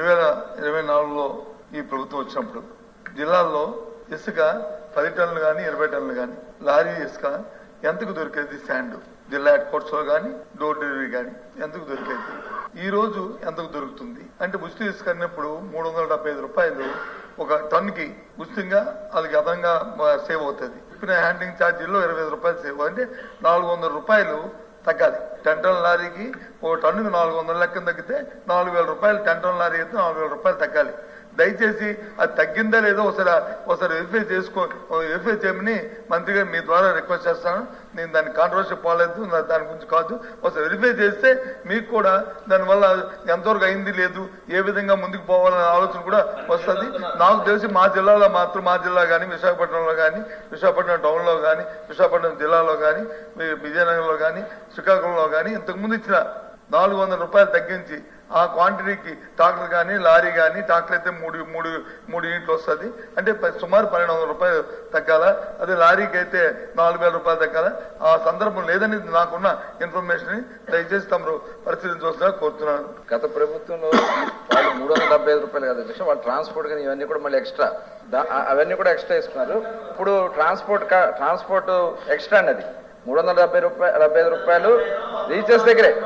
రెండు వేల ఇరవై నాలుగులో ఈ ప్రభుత్వం వచ్చినప్పుడు జిల్లాల్లో ఇసుక పది టన్నులు కానీ ఇరవై టన్నులు కానీ లారీ ఇసుక ఎంతకు దొరికేది? శాండ్. జిల్లా హెడ్లో కానీ డోర్ డెలివరీ కానీ ఎంతకు దొరికేది? ఈ రోజు ఎంతకు దొరుకుతుంది? అంటే ఉచిత ఇసుక అన్నప్పుడు మూడు వందల డెబ్బై ఐదు రూపాయలు ఒక టన్కి ఉచితంగా అది అదనంగా సేవ్ అవుతుంది. ఇప్పుడు హ్యాండింగ్ ఛార్జీల్లో ఇరవై ఐదు రూపాయలు సేవ్ అంటే నాలుగు వందల రూపాయలు తగ్గాలి. టెన్ టన్ లారీకి ఓ టన్నుకి నాలుగు వందల లెక్కన తగ్గితే నాలుగు వేల రూపాయలు టెన్ టన్ లారీ అయితే నాలుగు వేల రూపాయలు తగ్గాలి. దయచేసి అది తగ్గిందా లేదో ఒకసారి ఒకసారి వెరిఫై చేసుకో వెరిఫై చేయమని మంత్రి గారు మీ ద్వారా రిక్వెస్ట్ చేస్తాను. నేను దాని కాంట్రవర్సీ పోలేదు దాని గురించి కాదు. ఒకసారి వెరిఫై చేస్తే మీకు కూడా దానివల్ల ఎంతవరకు అయింది లేదు ఏ విధంగా ముందుకు పోవాలనే ఆలోచన కూడా వస్తుంది. నాకు తెలిసి మా జిల్లాలో మాత్రం మా జిల్లా కానీ విశాఖపట్నంలో కానీ విశాఖపట్నం టౌన్లో కానీ విశాఖపట్నం జిల్లాలో కానీ విజయనగరంలో కానీ శ్రీకాకుళంలో కానీ ఇంతకుముందు ఇచ్చిన నాలుగు వందల రూపాయలు తగ్గించి ఆ క్వాంటిటీకి ట్రాక్టర్ కానీ లారీ కానీ ట్రాక్టర్ అయితే మూడు మూడు మూడు యూనిట్లు వస్తుంది. అంటే సుమారు పన్నెండు వందల రూపాయలు తగ్గాల. అదే లారీకి అయితే నాలుగు వేల రూపాయలు తగ్గాల. ఆ సందర్భం లేదని నాకున్న ఇన్ఫర్మేషన్ దయచేసి తమరు పరిశీలించవలసిందిగా కోరుతున్నాను. గత ప్రభుత్వంలో వాళ్ళు మూడు వందల డెబ్బై ఐదు రూపాయలు కదా. లక్ష వాళ్ళు ట్రాన్స్పోర్ట్ కానీ ఇవన్నీ కూడా మళ్ళీ ఎక్స్ట్రా అవన్నీ కూడా ఎక్స్ట్రా ఇస్తున్నారు ఇప్పుడు ట్రాన్స్పోర్ట్ కా- ట్రాన్స్పోర్ట్ ఎక్స్ట్రా అన్నది. మూడు వందల డెబ్బై రూపాయలు డెబ్బై ఐదు రూపాయలు రీచెస్ దగ్గరే.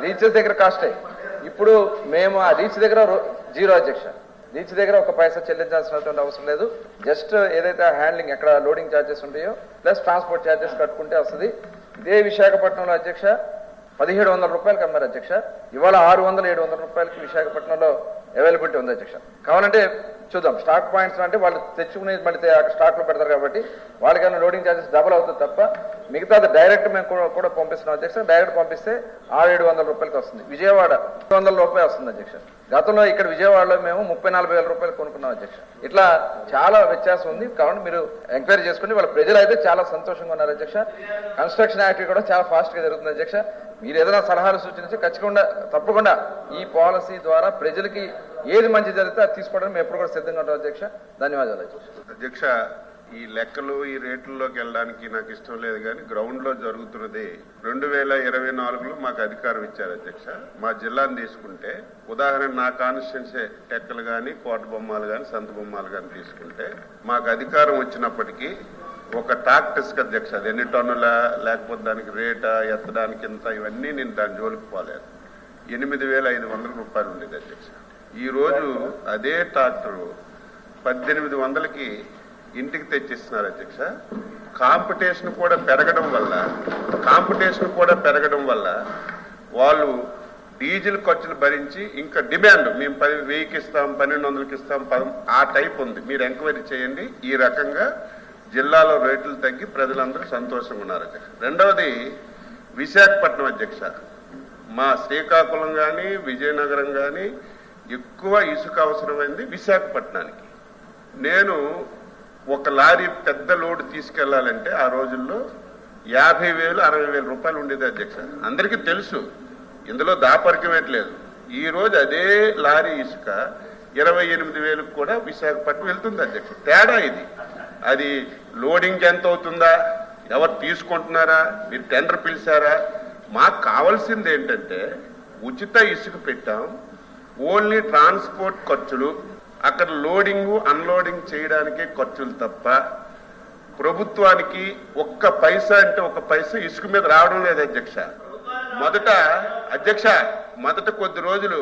రీచెస్ దగ్గర కాస్టే ఇప్పుడు మేము ఆ రీచ్ దగ్గర రో- జీరో అధ్యక్ష రీచ్ దగ్గర ఒక పైసా చెల్లించాల్సినటువంటి అవసరం లేదు. జస్ట్ ఏదైతే హ్యాండ్లింగ్ ఎక్కడ లోడింగ్ ఛార్జెస్ ఉంటాయో ప్లస్ ట్రాన్స్పోర్ట్ ఛార్జెస్ కట్టుకుంటే వస్తుంది. ఇదే విశాఖపట్నంలో అధ్యక్ష పదిహేడు వందల రూపాయలకి అమ్మారు అధ్యక్ష. ఇవాళ ఆరు వందల ఏడు వందల రూపాయలకి విశాఖపట్నంలో అవైలబిలిటీ ఉంది అధ్యక్ష. కావాలంటే చూద్దాం. స్టాక్ పాయింట్స్ అంటే వాళ్ళు తెచ్చుకునే మళ్ళీ స్టాక్లో పెడతారు కాబట్టి వాళ్ళకైనా లోడింగ్ ఛార్జెస్ డబుల్ అవుతుంది తప్ప మిగతా డైరెక్ట్ మేము కూడా- కూడా పంపిస్తున్నాం అధ్యక్ష. డైరెక్ట్ పంపిస్తే ఆరు ఏడు వందల రూపాయలకి వస్తుంది. విజయవాడ రెండు వందల రూపాయలు వస్తుంది అధ్యక్ష. గతంలో ఇక్కడ విజయవాడలో మేము ముప్పై నలభై వేల రూపాయలు కొనుక్కున్నాం అధ్యక్ష. ఇట్లా చాలా వ్యత్యాసం ఉంది. కాబట్టి మీరు ఎంక్వైరీ చేసుకుని వాళ్ళ ప్రజలు అయితే చాలా సంతోషంగా ఉన్నారు అధ్యక్ష. కన్స్ట్రక్షన్ యాక్టివిటీ కూడా చాలా ఫాస్ట్గా జరుగుతుంది అధ్యక్ష. మీరు ఏదైనా సలహాలు సూచించి ఖచ్చితంగా తప్పకుండా ఈ పాలసీ ద్వారా ప్రజలకి ఏది మంచి జరిగితే అది తీసుకోవడానికి మేము ఎప్పుడు కూడా సిద్ధంగా ఉంటాం అధ్యక్ష. ధన్యవాదాలు అధ్యక్ష. అధ్యక్ష ఈ లెక్కలు ఈ రేట్లలోకి వెళ్ళడానికి నాకు ఇష్టం లేదు కానీ గ్రౌండ్లో జరుగుతున్నది రెండు వేల ఇరవై నాలుగులో మాకు అధికారం ఇచ్చారు అధ్యక్ష. మా జిల్లాను తీసుకుంటే ఉదాహరణ నా కాన్స్టిట్యున్సీ టెక్కలు కానీ కోట బొమ్మలు కానీ సంత బొమ్మలు కానీ తీసుకుంటే మాకు అధికారం వచ్చినప్పటికీ ఒక టాక్టిస్క్ అధ్యక్ష అది ఎన్ని టన్నుల లేకపోతే దానికి రేటా ఎత్తడానికి ఇంత ఇవన్నీ నేను దాని జోలికి పోలేదు. ఎనిమిది వేల ఐదు వందల రూపాయలు ఉండేది అధ్యక్ష. ఈరోజు అదే ట్రాక్టర్ పద్దెనిమిది వందలకి ఇంటికి తెచ్చిస్తున్నారు అధ్యక్ష. కాంపిటీషన్ కూడా పెరగడం వల్ల కాంపిటీషన్ కూడా పెరగడం వల్ల వాళ్ళు డీజిల్ ఖర్చులు భరించి ఇంకా డిమాండ్ మేము పది వెయ్యికి ఇస్తాం పన్నెండు వందలకి ఇస్తాం పదం ఆ టైప్ ఉంది. మీరు ఎంక్వైరీ చేయండి. ఈ రకంగా జిల్లాలో రేట్లు తగ్గి ప్రజలందరూ సంతోషంగా ఉన్నారు అధ్యక్ష. రెండవది విశాఖపట్నం అధ్యక్ష. మా శ్రీకాకుళం కానీ విజయనగరం కానీ ఎక్కువ ఇసుక అవసరమైంది విశాఖపట్నానికి. నేను ఒక లారీ పెద్ద లోడ్ తీసుకెళ్ళాలంటే ఆ రోజుల్లో యాభై వేలు అరవై వేల రూపాయలు ఉండేది అధ్యక్ష. అందరికీ తెలుసు. ఇందులో దాపరికమేట్లేదు ఈ రోజు అదే లారీ ఇసుక ఇరవై ఎనిమిది వేలకు కూడా విశాఖపట్నం వెళ్తుంది అధ్యక్ష. తేడా ఇది. అది లోడింగ్ ఎంత అవుతుందా? ఎవరు తీసుకుంటున్నారా? మీరు టెండర్ పిలిచారా? మాకు కావాల్సింది ఏంటంటే ఉచిత ఇసుక పెట్టాం. ఓన్లీ ట్రాన్స్పోర్ట్ ఖర్చులు అక్కడ లోడింగ్ అన్లోడింగ్ చేయడానికే ఖర్చులు తప్ప ప్రభుత్వానికి ఒక్క పైసా అంటే ఒక పైసా ఇసుక మీద రావడం లేదు అధ్యక్ష. మొదట అధ్యక్ష మొదట కొద్ది రోజులు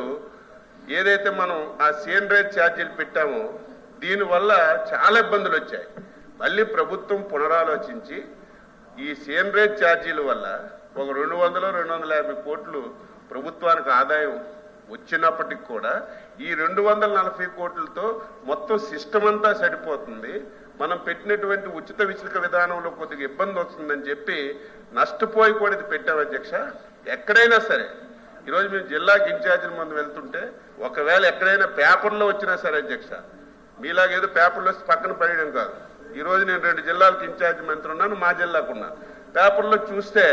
ఏదైతే మనం ఆ సేంద్రేజ్ ఛార్జీలు పెట్టామో దీనివల్ల చాలా ఇబ్బందులు వచ్చాయి. మళ్ళీ ప్రభుత్వం పునరాలోచించి ఈ సేంద్రేజ్ ఛార్జీల వల్ల ఒక రెండు వందలు రెండు వందల యాభై కోట్లు ప్రభుత్వానికి ఆదాయం వచ్చినప్పటికి కూడా ఈ రెండు వందల నలభై కోట్లతో మొత్తం సిస్టమ్ అంతా సరిపోతుంది. మనం పెట్టినటువంటి ఉచిత విచిక విధానంలో కొద్దిగా ఇబ్బంది వస్తుందని చెప్పి నష్టపోయి కూడా ఇది పెట్టాం అధ్యక్ష. ఎక్కడైనా సరే ఈరోజు మేము జిల్లాకి ఇన్ఛార్జీల ముందు వెళ్తుంటే ఒకవేళ ఎక్కడైనా పేపర్లో వచ్చినా సరే అధ్యక్ష మీలాగేదో పేపర్లో వస్తే పక్కన పడేయడం కాదు. ఈరోజు నేను రెండు జిల్లాలకు ఇన్ఛార్జి మంత్రి ఉన్నాను మా జిల్లాకు ఉన్నాను పేపర్లో చూస్తే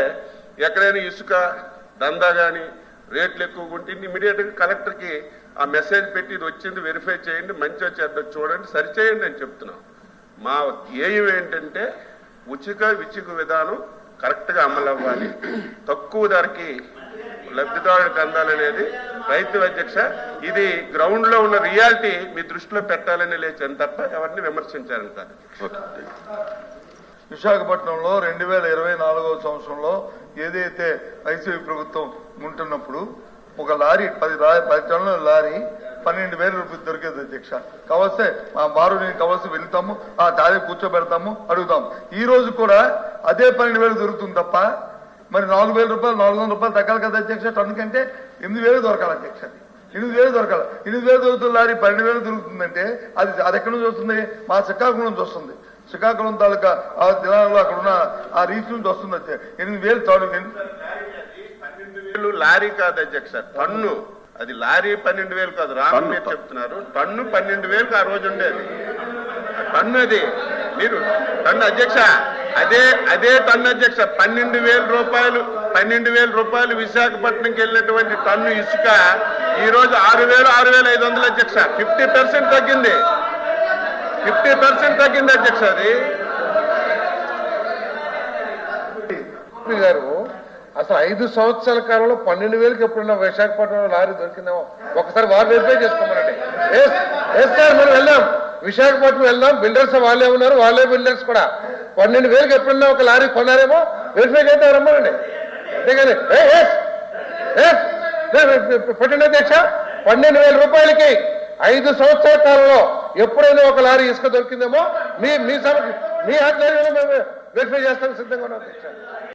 ఎక్కడైనా ఇసుక దందా కానీ రేట్లు ఎక్కువగా ఉంటే ఇమీడియట్గా కలెక్టర్కి ఆ మెసేజ్ పెట్టి ఇది వచ్చింది వెరిఫై చేయండి మంచి వచ్చేద్దో చూడండి సరిచేయండి అని చెప్తున్నాం. మా ధ్యేయం ఏంటంటే ఉచిక విచిక విధానం కరెక్ట్గా అమలు అవ్వాలి. తక్కువ ధరకి లబ్ధిదారుడికి అందాలనేది రైతు అధ్యక్ష ఇది గ్రౌండ్లో ఉన్న రియాలిటీ మీ దృష్టిలో పెట్టాలని లేచాను తప్ప ఎవరిని విమర్శించాలని కాదు. విశాఖపట్నంలో రెండు వేల ఇరవై నాలుగవ సంవత్సరంలో ఏదైతే వైసీపీ ప్రభుత్వం ఉంటున్నప్పుడు ఒక లారీ పది లారీ పది టన్నుల లారీ పన్నెండు వేల రూపాయలు దొరికేది అధ్యక్ష. కావస్తే మా బారు నేను కావలసి వెళ్తాము ఆ టాలీ కూర్చోబెడతాము అడుగుతాం. ఈ రోజు కూడా అదే పన్నెండు వేలు దొరుకుతుంది తప్ప మరి నాలుగు వేల రూపాయలు నాలుగు వందల రూపాయలు తగ్గాలి కదా అధ్యక్ష టన్ను కంటే ఎనిమిది వేలు దొరకాలి అధ్యక్ష. ఎనిమిది వేలు దొరకాలి. ఎనిమిది వేలు దొరుకుతుంది లారీ పన్నెండు వేలు దొరుకుతుందంటే అది అది ఎక్కడి నుంచి వస్తుంది? మా శ్రీకాకుళం నుంచి వస్తుంది. శ్రీకాకుళం తాలూకా ఆ జిల్లాలో అక్కడ ఉన్న ఆ రీచ్ నుంచి వస్తుంది అధ్యక్ష. ఎనిమిది వేలు తాలూ వేలు లారీ కాదు అధ్యక్ష టన్ను. అది లారీ పన్నెండు వేలు కాదు రాను మీరు చెప్తున్నారు. టన్ను పన్నెండు వేలకు ఆ రోజు ఉండేది. టన్ను అది. మీరు టన్ను అధ్యక్ష అదే అదే టన్ను అధ్యక్ష పన్నెండు వేల రూపాయలు పన్నెండు వేల రూపాయలు విశాఖపట్నంకి వెళ్ళినటువంటి టన్ను ఇసుక ఈ రోజు ఆరు వేలు ఆరు వేల ఐదు వందలు అధ్యక్ష. ఫిఫ్టీ పర్సెంట్ తగ్గింది. ఫిఫ్టీ పర్సెంట్ తగ్గింది అధ్యక్ష అది. గారు అసలు ఐదు సంవత్సరాల కాలంలో పన్నెండు వేలకి ఎప్పుడన్నా విశాఖపట్నంలో లారీ దొరికిందేమో? ఒకసారి వారు వెరిఫై చేసుకోమనండి. ఎస్ సార్ మనం వెళ్దాం. విశాఖపట్నం వెళ్దాం. బిల్డర్స్ వాళ్ళే ఉన్నారు వాళ్ళే బిల్డర్స్ కూడా. పన్నెండు వేలకి ఎప్పుడన్నా ఒక లారీ కొన్నారేమో? వెరిఫై చేద్దాం రమ్మనండి. అంతేగాని ఏ, పెట్టండి అధ్యక్ష. పన్నెండు వేల రూపాయలకి ఐదు సంవత్సరాల కాలంలో ఎప్పుడైనా ఒక లారీ ఇసుక దొరికిందేమో? మీ మీ సభ మీ ఆధ్వర్యంలో మేము వెరిఫై చేస్తానికి సిద్ధంగా ఉన్నాం అధ్యక్ష.